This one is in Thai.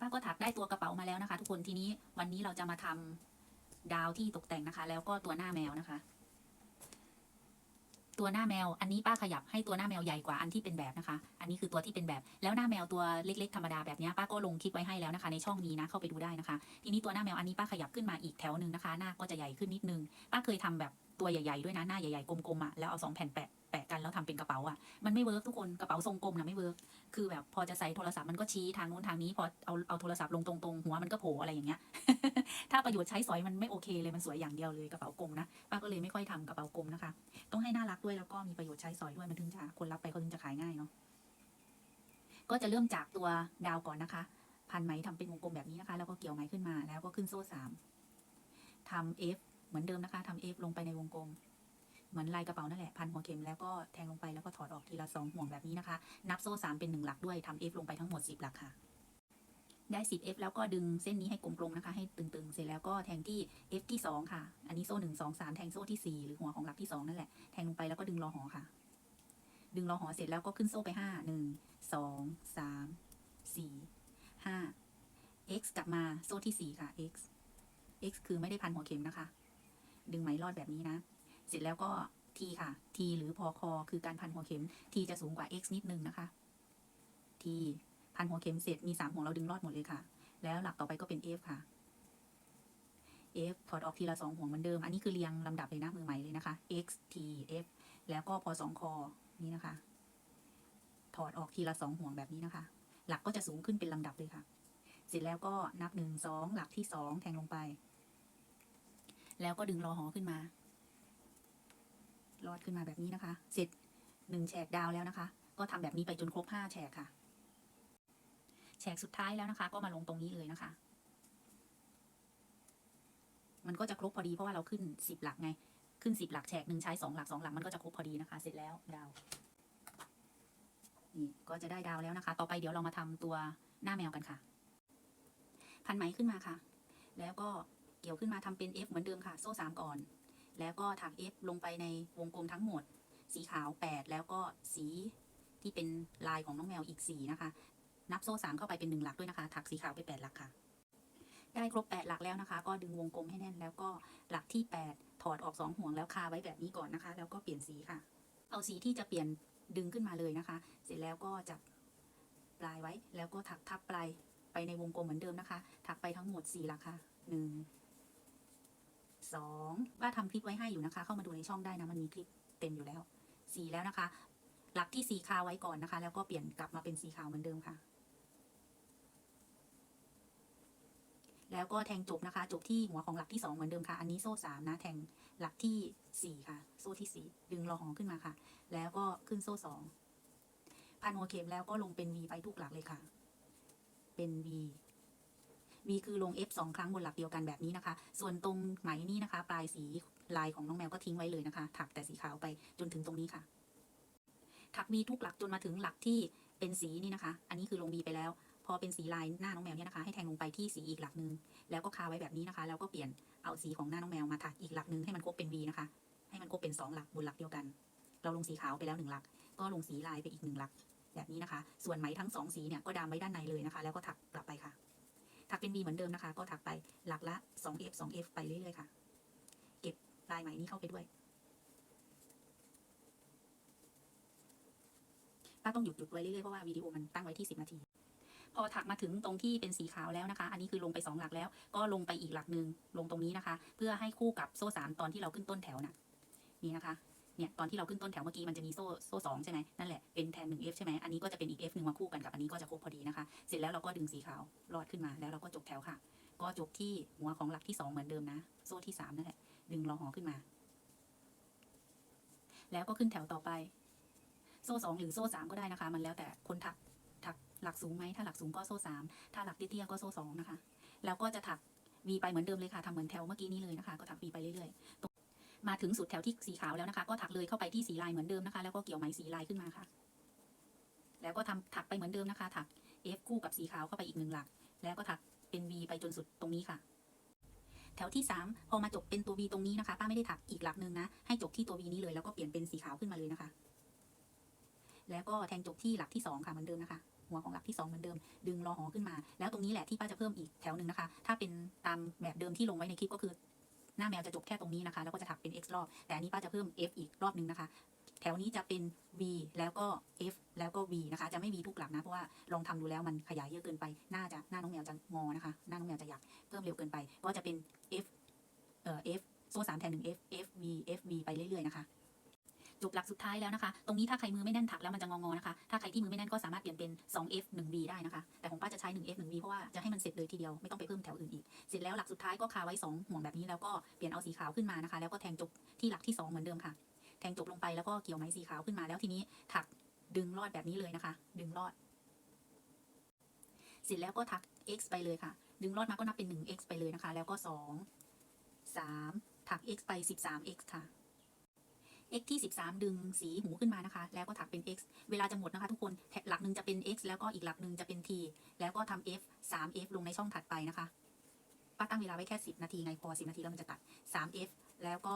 ป้าก็ถักได้ตัวกระเป๋ามาแล้วนะคะ ทุกคนทีนี้วันนี้เราจะมาทำดาวที่ตกแต่งนะคะ แล้วก็ตัวหน้าแมวนะคะ ตัวหน้าแมว อันนี้ป้าขยับให้ตัวหน้าแมวใหญ่กว่าอันที่เป็นแบบนะคะ อันนี้คือตัวที่เป็นแบบ แล้วหน้าแมวตัวเล็กๆธรรมดาแบบนี้ป้าก็ลงคลิปไว้ให้แล้วนะคะ ในช่องนี้นะเข้าไปดูได้นะคะ ทีนี้ตัวหน้าแมวอันนี้ป้าขยับขึ้นมาอีกแถวหนึ่งนะคะ หน้าก็จะใหญ่ขึ้นนิดนึง ป้าเคยทำแบบตัวใหญ่ๆด้วยนะหน้าใหญ่ๆกลมๆอะแล้วเอาสองแผ่นแปะ แปะกันแล้วทำเป็นกระเป๋าอะมันไม่เวิร์กทุกคนกระเป๋าทรงกลมนะไม่เวิร์กคือแบบพอจะใส่โทรศัพท์มันก็ชี้ทางโน้นทางนี้พอเอาเอาโทรศัพท์ลงตรงๆหัวมันก็โผล่อะไรอย่างเงี้ย ถ้าประโยชน์ใช้สอยมันไม่โอเคเลยมันสวยอย่างเดียวเลยกระเป๋ากลมนะป้าก็เลยไม่ค่อยทำกระเป๋ากลมนะคะ ต้องให้น่ารักด้วยแล้วก็มีประโยชน์ใช้สอยด้วยมันถึงจะคนรับไปเขาถึงจะขายง่ายเนาะก็จะเริ่มจากตัวดาวก่อนนะคะ พันไหมทำเป็นวงกลมแบบนี้นะคะ แล้วก็เกี่ยวไหมขึ้นมาแล้วก็ขึ้นโซ่สามทำ F เหมือนเดิมนะคะทำ F ลงไปในวงกลม เหมือนลายกระเป๋านั่นแหละพันหัวเข็มแล้วก็แทงลงไปแล้วก็ถอดออกทีละสองห่วงแบบนี้นะคะ นับโซ่สามเป็นหนึ่งหลักด้วยทำ F ลงไปทั้งหมดสิบหลักค่ะ ได้ 10 F แล้วก็ดึงเส้นนี้ให้กลมๆนะคะ ให้ตึงๆ เสร็จแล้วก็แทงที่ F ที่ 2 ค่ะ อันนี้โซ่หนึ่งสองสามแทงโซ่ที่ 4 หรือหัวของหลักที่ 2 นั่นแหละ แทงลงไปแล้วก็ดึงรอหอค่ะ ดึงรอหอเสร็จแล้วก็ขึ้นโซ่ไป 5 1 2 3 4 5 X กลับมาโซ่ที่ 4 ค่ะ X X คือไม่ได้พันหัวเข็มนะคะ ดึงไหมรอดแบบนี้นะ เสร็จแล้วก็ T ค่ะ T หรือพอคอคือการพันหัวเข็ม T จะสูงกว่า X นิดนึงนะคะ T พันหัวเข็มเสร็จมีสามห่วงเราดึงรอดหมดเลยค่ะ แล้วหลักต่อไปก็เป็น F ค่ะ F ถอดออกทีละสองห่วงเหมือนเดิม อันนี้คือเรียงลำดับเลยนะมือใหม่เลยนะคะ X T F แล้วก็พอสองคอนี่นะคะ ถอดออกทีละสองห่วงแบบนี้นะคะ หลักก็จะสูงขึ้นเป็นลำดับเลยค่ะ เสร็จแล้วก็นับหนึ่งสองหลักที่สองแทงลงไป แล้วก็ดึงรอหอขึ้นมา รอดขึ้นมาแบบนี้นะคะ เสร็จหนึ่งแฉกดาวแล้วนะคะ ก็ทำแบบนี้ไปจนครบห้าแฉกค่ะ แฉกสุดท้ายแล้วนะคะ ก็มาลงตรงนี้เลยนะคะ มันก็จะครบพอดีเพราะว่าเราขึ้นสิบหลักไง ขึ้นสิบหลักแฉกหนึ่งใช้สองหลักสองหลักมันก็จะครบพอดีนะคะ เสร็จแล้วดาว นี่ก็จะได้ดาวแล้วนะคะ ต่อไปเดี๋ยวเรามาทำตัวหน้าแมวกันค่ะ พันไหมขึ้นมาค่ะ แล้วก็เกี่ยวขึ้นมาทำเป็น F เหมือนเดิมค่ะ โซ่สามก่อน แล้วก็ถัก F ลงไปในวงกลมทั้งหมด สีขาว 8 แล้วก็สีที่เป็นลายของน้องแมวอีก 4 นะคะ นับโซ่ 3 เข้าไปเป็น 1 หลักด้วยนะคะ ถักสีขาวไป 8 หลักค่ะ ได้ครบ 8 หลักแล้วนะคะ ก็ดึงวงกลมให้แน่น แล้วก็หลักที่ 8 ถอดออก 2 ห่วงแล้วคาไว้แบบนี้ก่อนนะคะ แล้วก็เปลี่ยนสีค่ะ เอาสีที่จะเปลี่ยนดึงขึ้นมาเลยนะคะ เสร็จแล้วก็จับปลายไว้ แล้วก็ถักทับปลายไปในวงกลมเหมือนเดิมนะคะ ถักไปทั้งหมด 4 หลักค่ะ 1 สองว่าทำคลิปไว้ให้อยู่นะคะ เข้ามาดูในช่องได้นะมันมีคลิปเต็มอยู่แล้วสีแล้วนะคะ หลักที่สีคาไว้ก่อนนะคะ แล้วก็เปลี่ยนกลับมาเป็นสีขาวเหมือนเดิมค่ะ แล้วก็แทงจบนะคะ จบที่หัวของหลักที่สองเหมือนเดิมค่ะ อันนี้โซ่สามนะ แทงหลักที่สี่ค่ะ โซ่ที่สี่ดึงรอหอขึ้นมาค่ะ แล้วก็ขึ้นโซ่สองพันหัวเข็มแล้วก็ลงเป็น V ไปทุกหลักเลยค่ะ เป็น V V คือลง F สองครั้งบนหลักเดียวกันแบบนี้นะคะ ส่วนตรงไหมนี่นะคะ ปลายสีลายของน้องแมวก็ทิ้งไว้เลยนะคะ ถักแต่สีขาวไปจนถึงตรงนี้ค่ะ ถัก V ทุกหลักจนมาถึงหลักที่เป็นสีนี่นะคะ อันนี้คือลง V ไปแล้ว พอเป็นสีลายหน้าน้องแมวเนี่ยนะคะ ให้แทงลงไปที่สีอีกหลักหนึ่งแล้วก็คาไว้แบบนี้นะคะ แล้วก็เปลี่ยนเอาสีของหน้าน้องแมวมาถักอีกหลักหนึ่งให้มันครบเป็น V นะคะ ให้มันครบเป็นสองหลักบนหลักเดียวกัน เราลงสีขาวไปแล้วหนึ่งหลัก ก็ลงสีลายไปอีกหนึ่งหลัก แบบนี้นะคะ ส่วนไหมทั้งสองสีเนี่ยก็ดามไว้ด้านในเลยนะคะ แล้วก็ถักกลับไปค่ะ ถักเป็น V เหมือนเดิมนะคะ ก็ถักไปหลักละ 2F 2F ไปเรื่อยๆค่ะ เก็บลายไหม่นี้เข้าไปด้วยป้าต้องหยุดหยุดไว้เรื่อยๆเพราะว่าวิดีโอมันตั้งไว้ที่ 10 นาที พอถักมาถึงตรงที่เป็นสีขาวแล้วนะคะ อันนี้คือลงไป 2 หลักแล้ว ก็ลงไปอีกหลักหนึ่งลงตรงนี้นะคะ เพื่อให้คู่กับโซ่3ตอนที่เราขึ้นต้นแถวน่ะนี่นะคะ เนี่ยตอนที่เราขึ้นต้นแถวเมื่อกี้มันจะมีโซ่โซ่สองใช่ไหมนั่นแหละเป็นแทน 1F ใช่ไหมอันนี้ก็จะเป็นอีก F หนึ่งมาคู่กันกับอันนี้ก็จะครบพอดีนะคะ เสร็จแล้วเราก็ดึงสีขาวรอดขึ้นมาแล้วเราก็จบแถวค่ะ ก็จบที่หัวของหลักที่ 2 เหมือนเดิมนะ โซ่ที่ 3 นั่นแหละ ดึงรอหอขึ้นมา แล้วก็ขึ้นแถวต่อไป โซ่ 2 หรือโซ่ 3 ก็ได้นะคะ มันแล้วแต่คนถักถักหลักสูงไหมถ้าหลักสูงก็โซ่ 3 ถ้าหลักเตี้ยๆก็โซ่ 2 นะคะ แล้วก็จะถัก V ไปเหมือนเดิมเลยค่ะทำเหมือนแถวเมื่อกี้นี้เลยนะคะ ก็ถัก V ไปเรื่อยๆต มาถึงสุดแถวที่สีขาวแล้วนะคะ ก็ถักเลยเข้าไปที่สีลายเหมือนเดิมนะคะ แล้วก็เกี่ยวไหมสีลายขึ้นมาค่ะ แล้วก็ทำถักไปเหมือนเดิมนะคะ ถัก F คู่กับสีขาวเข้าไปอีกหนึ่งหลัก แล้วก็ถักเป็น V ไปจนสุดตรงนี้ค่ะ แถวที่ 3 พอมาจบเป็นตัว V ตรงนี้นะคะ ป้าไม่ได้ถักอีกหลักหนึ่งนะ ให้จบที่ตัว V นี้เลย แล้วก็เปลี่ยนเป็นสีขาวขึ้นมาเลยนะคะ แล้วก็แทงจบที่หลักที่ 2 ค่ะเหมือนเดิมนะคะ หัวของหลักที่สองเหมือนเดิม ดึงรอหอขึ้นมา แล้วตรงนี้แหละที่ป้าจะเพิ่มอีกแถวหนึ่งนะคะ ถ้าเป็นตามแบบเดิมที่ลงไว้ในคลิปก็คือ หน้าแมวจะจบแค่ตรงนี้นะคะ แล้วก็จะถักเป็น x รอบ แต่อันนี้ป้าจะเพิ่ม f อีกรอบหนึ่งนะคะ แถวนี้จะเป็น v แล้วก็ f แล้วก็ v นะคะ จะไม่มีทุกหลักนะ เพราะว่าลองทำดูแล้วมันขยายเยอะเกินไปน่าจะหน้าน้องแมวจะงอนะคะ หน้าน้องแมวจะอยากเพิ่มเร็วเกินไป ก็จะเป็น f เอ่อ f โซ่สามแทนหนึ่ง f f v f v ไปเรื่อยๆนะคะ จบหลักสุดท้ายแล้วนะคะ ตรงนี้ถ้าใครมือไม่แน่นถักแล้วมันจะงองๆนะคะ ถ้าใครที่มือไม่แน่นก็สามารถเปลี่ยนเป็น 2f 1v ได้นะคะ แต่ของป้าจะใช้ 1f 1v เพราะว่าจะให้มันเสร็จเลยทีเดียวไม่ต้องไปเพิ่มแถวอื่นอีก เสร็จแล้วหลักสุดท้ายก็คาไว้ 2 ห่วงแบบนี้แล้วก็เปลี่ยนเอาสีขาวขึ้นมานะคะ แล้วก็แทงจบที่หลักที่ 2 เหมือนเดิมค่ะ แทงจบลงไปแล้วก็เกี่ยวไหมสีขาวขึ้นมาแล้วทีนี้ถักดึงลอดแบบนี้เลยนะคะ ดึงลอด เสร็จแล้วก็ถัก x ไปเลยค่ะ ดึงลอดมาก็นับเป็น 1x ไปเลยนะคะ แล้วก็ 2 3 ถัก x ไป 13x ค่ะ x ที่ 13 ดึงสีหูขึ้นมานะคะ แล้วก็ถักเป็น x เวลาจะหมดนะคะทุกคนหลักหนึ่งจะเป็น x แล้วก็อีกหลักหนึ่งจะเป็น t แล้วก็ทำ f 3f ลงในช่องถัดไปนะคะป้าตั้งเวลาไว้แค่ 10 นาทีไงพอ 10 นาทีแล้วมันจะตัด 3f แล้วก็